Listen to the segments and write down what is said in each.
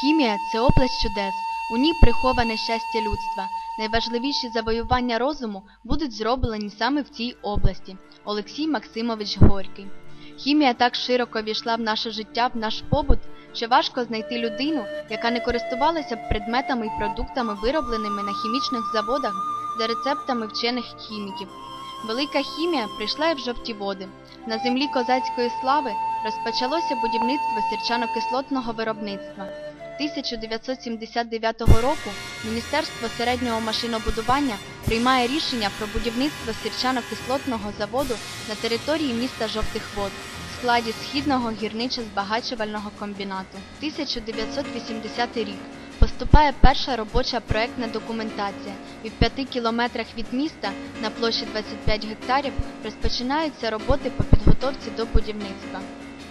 Хімія це область чудес. У ній приховане щастя людства. Найважливіші завоювання розуму будуть зроблені саме в цій області. Олексій Максимович Горький. Хімія так широко війшла в наше життя, в наш побут, що важко знайти людину, яка не користувалася б предметами і продуктами, виробленими на хімічних заводах за рецептами вчених хіміків. Велика хімія прийшла і в жовті води. На землі козацької слави розпочалося будівництво сірчано-кислотного виробництва. 1979 року Міністерство середнього машинобудування приймає рішення про будівництво сірчано-кислотного заводу на території міста Жовтих Вод в складі східного гірничо-збагачувального комбінату. 1980 рік поступає перша робоча проектна документація, і в 5 кілометрах від міста на площі 25 гектарів розпочинаються роботи по підготовці до будівництва.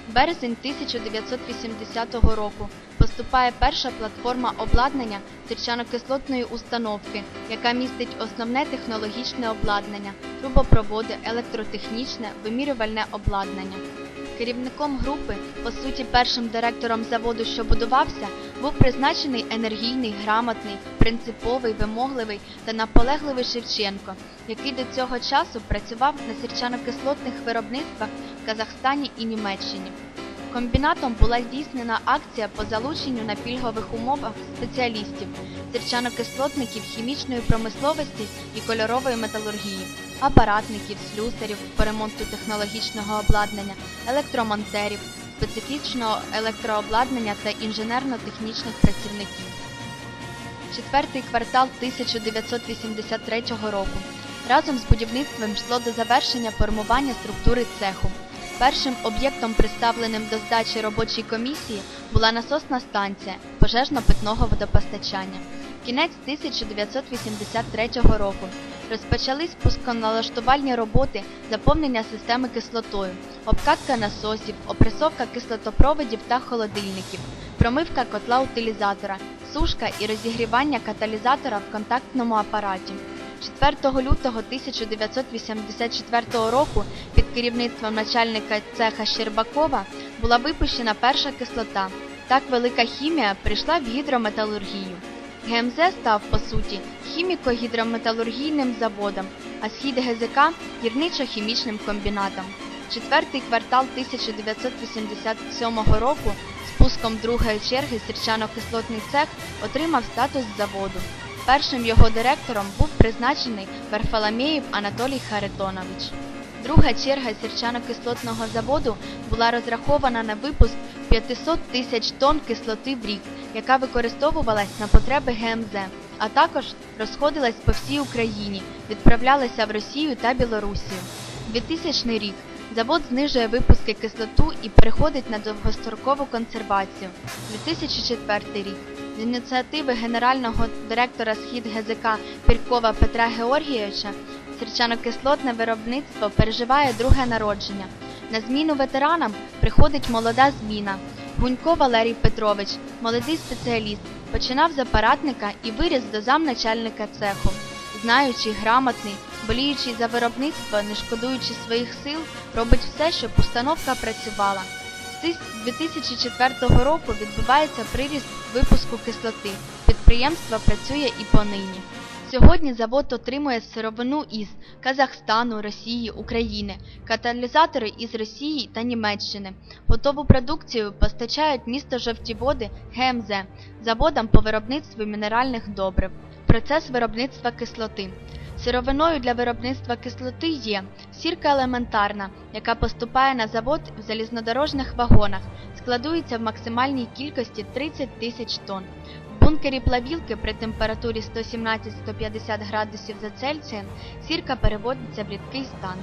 Березень 1980 року поступає перша платформа обладнання сірчано-кислотної установки, яка містить основне технологічне обладнання, трубопроводи, електротехнічне, вимірювальне обладнання. Керівником групи, по суті, першим директором заводу, що будувався, був призначений енергійний, грамотний, принциповий, вимогливий та наполегливий Шевченко, який до цього часу працював на сірчано-кислотних виробництвах в Казахстані і Німеччині. Комбінатом була здійснена акція по залученню на пільгових умовах спеціалістів, сірчано-кислотників хімічної промисловості і кольорової металургії, апаратників, слюсарів по ремонту технологічного обладнання, електромонтерів, специфічного електрообладнання та інженерно-технічних працівників. Четвертий квартал 1983 року. Разом з будівництвом йшло до завершення формування структури цеху. Першим об'єктом, представленим до здачі робочій комісії, була насосна станція пожежно-питного водопостачання. Кінець 1983 року. Розпочались пусконалаштувальні роботи заповнення системи кислотою, обкатка насосів, опресовка кислотопроводів та холодильників, промивка котла утилізатора, сушка і розігрівання каталізатора в контактному апараті. 4 лютого 1984 року під керівництвом начальника цеха Щербакова була випущена перша кислота. Так велика хімія прийшла в гідрометалургію. ГМЗ став, по суті, хіміко-гідрометалургійним заводом, а схід ГЗК гірничо-хімічним комбінатом. Четвертий квартал 1987 року з пуском другої черги сірчано-кислотний цех отримав статус заводу. Першим його директором був призначений Варфоломєєв Анатолій Харитонович. Друга черга сірчано-кислотного заводу була розрахована на випуск 500 тисяч тонн кислоти в рік, яка використовувалась на потреби ГМЗ, а також розходилась по всій Україні, відправлялася в Росію та Білорусію. 2000 рік завод знижує випуски кислоту і переходить на довгострокову консервацію. 2004 рік з ініціативи генерального директора Схід ГЗК Піркова Петра Георгійовича сірчано-кислотне виробництво переживає друге народження. На зміну ветеранам приходить молода зміна. Гунько Валерій Петрович, молодий спеціаліст, починав з апаратника і виріс до замначальника цеху. Знаючий, грамотний, боліючий за виробництво, не шкодуючи своїх сил, робить все, щоб установка працювала. З 2004 року відбувається приріст випуску кислоти. Підприємство працює і понині. Сьогодні завод отримує сировину із Казахстану, Росії, України, каталізатори із Росії та Німеччини. Готову продукцію постачають місто Жовті Води ГМЗ заводам по виробництву мінеральних добрив. Процес виробництва кислоти. Сировиною для виробництва кислоти є сірка елементарна, яка поступає на завод в залізнодорожних вагонах, складується в максимальній кількості 30 тисяч тонн. Бункері плавілки при температурі 117-150 градусів за Цельсієм сірка переводиться в рідкий стан.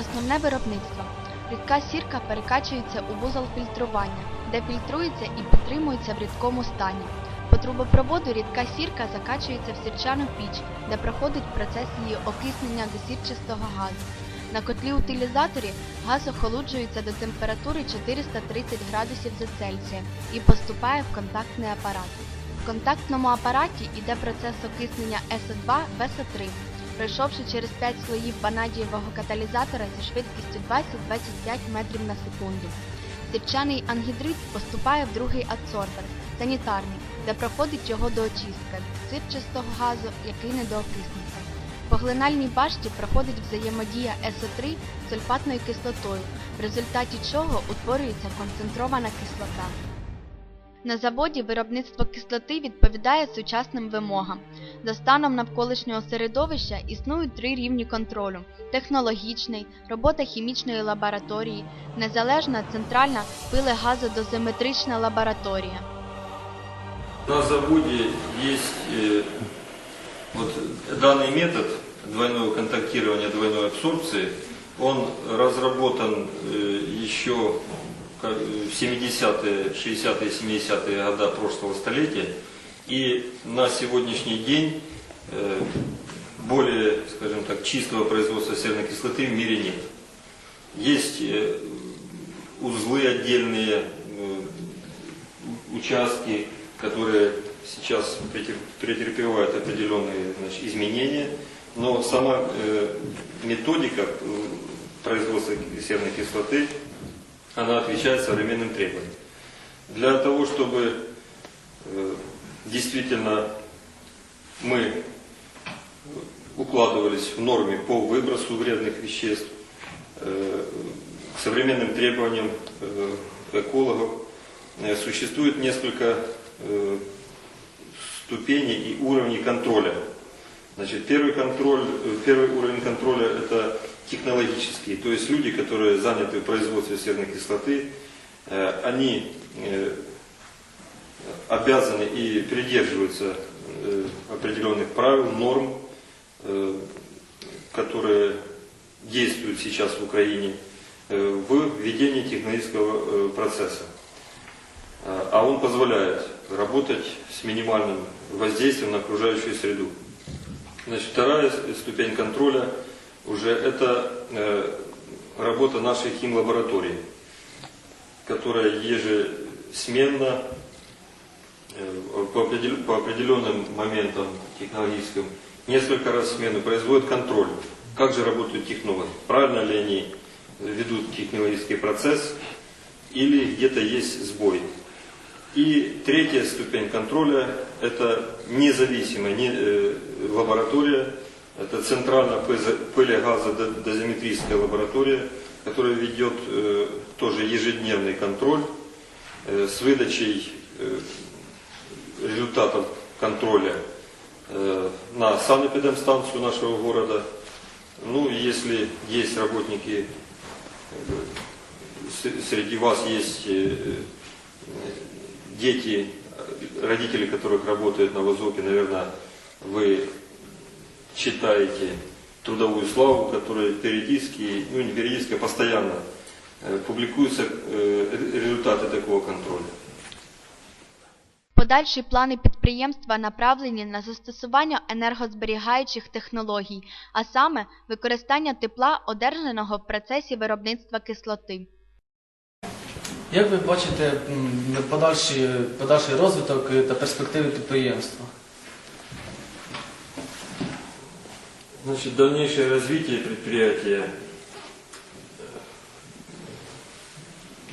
Основне виробництво. Рідка сірка перекачується у вузол фільтрування, де фільтрується і підтримується в рідкому стані. По трубопроводу рідка сірка закачується в сірчану піч, де проходить процес її окиснення до сірчистого газу. На котлі утилізаторі газ охолоджується до температури 430 градусів за Цельсієм і поступає в контактний апарат. В контактному апараті йде процес окиснення СО2 в СО3, пройшовши через 5 слоїв ванадієвого каталізатора зі швидкістю 20-25 метрів на секунду. Сірчаний ангідрид поступає в другий адсорбер, санітарний, де проходить його доочистка сипчастого газу, який не доокиснеться. В поглинальній башті проходить взаємодія СО3 з сульфатною кислотою, в результаті чого утворюється концентрована кислота. На заводі виробництво кислоти відповідає сучасним вимогам. За станом навколишнього середовища існують три рівні контролю: технологічний, робота хімічної лабораторії, незалежна центральна пилегазодозиметрична лабораторія. На заводе есть э, вот данный метод двойного контактирования, двойной абсорбции. Он разработан э, еще как, э, в 70-е, 60-е, 70-е года прошлого столетия. И на сегодняшний день э, более, скажем так, чистого производства серной кислоты в мире нет. Есть э, узлы отдельные, э, участки, которые сейчас претер- претерпевают определенные значит, изменения, но сама э, методика э, производства серной кислоты, она отвечает современным требованиям. Для того, чтобы э, действительно мы укладывались в норме по выбросу вредных веществ, э, к современным требованиям э, экологов, существует несколько ступеней и уровней контроля. Значит, первый, контроль, первый уровень контроля – это технологический, то есть люди, которые заняты в производстве серной кислоты, э, они э, обязаны и придерживаются э, определенных правил, норм, которые действуют сейчас в Украине в ведении технологического процесса. А он позволяет работать с минимальным воздействием на окружающую среду. Значит, вторая ступень контроля уже это э, работа нашей химлаборатории, которая ежесменно э, по определ- по определенным моментам технологическим несколько раз в смену производит контроль, как же работают технологи, правильно ли они ведут технологический процесс или где-то есть сбой. И третья ступень контроля – это независимая не- э, лаборатория, это центральная пылегазодозиметрическая лаборатория, которая ведет э, тоже ежедневный контроль э, с выдачей э, результатов контроля э, на санэпидемстанцию нашего города. Ну, если есть работники, э, среди вас есть э, дети, родители которых работают на ВОЗОКе, наверное, вы читаете трудовую славу, которая периодически, ну не периодически, а постоянно э, публикуются э, результаты такого контроля. Подальші плани підприємства направлені на застосування енергозберігаючих технологій, а саме використання тепла, одержаного в процесі виробництва кислоти. Як ви бачите м, подальший, подальший розвиток та перспективи підприємства? Значит, дальнейшее развитие предприятия э,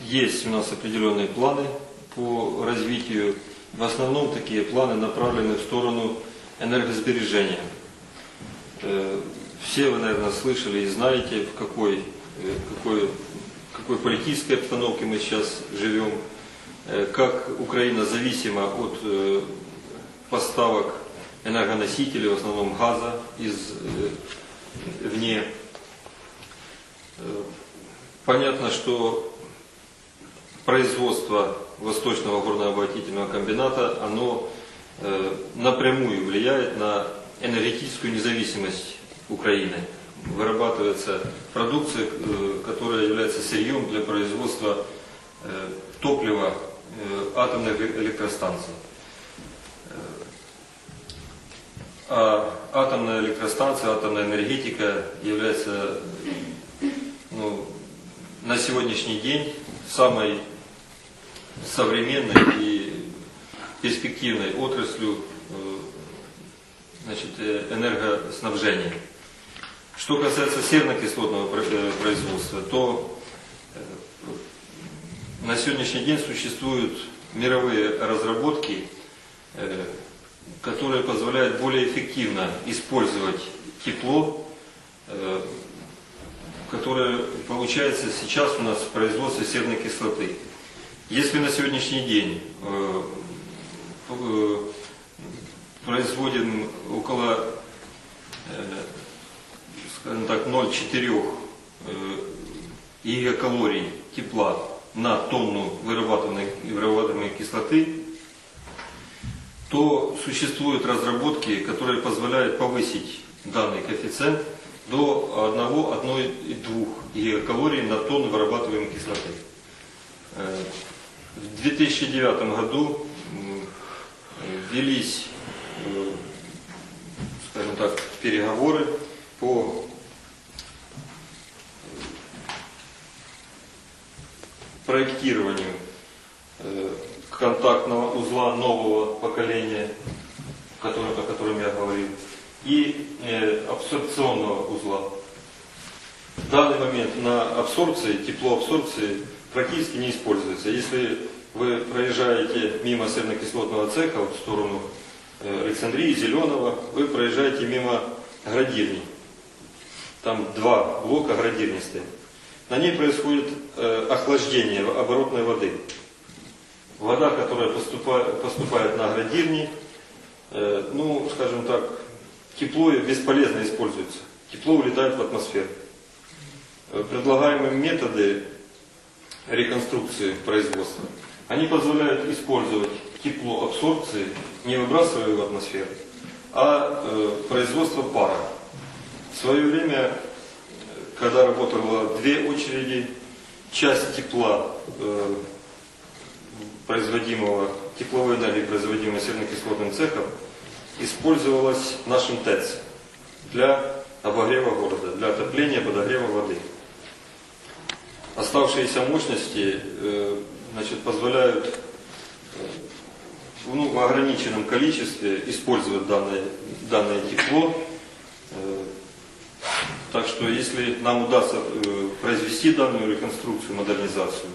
есть у нас определенные планы по развитию. В основном такие планы направлены в сторону энергосбережения. Э, Все вы, наверное, слышали и знаете, в какой, э, какой, какой политической обстановке мы сейчас живем, как Украина зависима от поставок энергоносителей, в основном газа из э, вне. Э, Понятно, что производство Восточного горнообогатительного комбината, оно э, напрямую влияет на энергетическую независимость Украины. Вырабатывается продукция, э, которая является сырьем для производства э, топлива э, атомных электростанций. А атомная электростанция, атомная энергетика является ну, на сегодняшний день самой современной и перспективной отраслью э, значит, э, энергоснабжения. Что касается серно-кислотного э, производства, то на сегодняшний день существуют мировые разработки, которые позволяют более эффективно использовать тепло, э, которое получается сейчас у нас в производстве серной кислоты. Если на сегодняшний день э, э, производим около, скажем так, 0,4 э, гигакалорий тепла на тонну вырабатываемой, вырабатываемой кислоты, то существуют разработки, которые позволяют повысить данный коэффициент до 1-1,2 гигакалорий на тонну вырабатываемой кислоты. Э, В 2009 году велись, э, скажем так, переговоры по проектированию э, контактного узла нового поколения, который- о котором я говорил, и э, абсорбционного узла. В данный момент на абсорбции, теплоабсорбции практически не используется. Если вы проезжаете мимо серно-кислотного цеха в сторону э, Александрии, Зеленого, вы проезжаете мимо градирни. Там два блока градирни стоят. На ней происходит э, охлаждение оборотной воды. Вода, которая поступает, поступает на градирни, э, ну, скажем так, тепло бесполезно используется. Тепло улетает в атмосферу. Э, Предлагаемые методы реконструкции производства, они позволяют использовать тепло абсорбции, не выбрасывая его в атмосферу, а э, производство пара. В свое время, э, когда работало две очереди, часть тепла, э, производимого, тепловой энергии, производимой серно-кислотным цехом, использовалась нашим ТЭЦ для обогрева города, для отопления, подогрева воды. Оставшиеся мощности э, значит, позволяют э, ну, в ограниченном количестве использовать данное, данное тепло. Э, Так что если нам удастся произвести данную реконструкцию, модернизацию,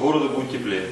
городу будет теплее.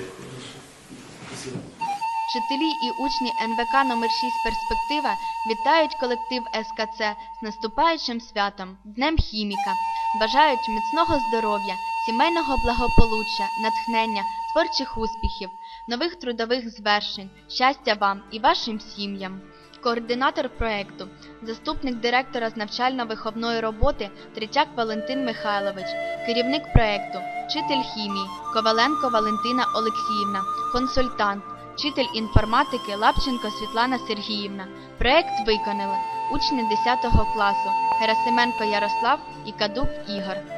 Вчителі і учні НВК номер 6 Перспектива вітають колектив СКЦ з наступаючим святом Днем хіміка. Бажають міцного здоров'я, сімейного благополуччя, натхнення, творчих успіхів, нових трудових звершень, щастя вам і вашим сім'ям. Координатор проекту, заступник директора з навчально-виховної роботи Третяк Валентин Михайлович, керівник проекту, вчитель хімії Коваленко Валентина Олексіївна, консультант, вчитель інформатики Лапченко Світлана Сергіївна. Проект виконали учні 10 класу Герасименко Ярослав і Кадук Ігор.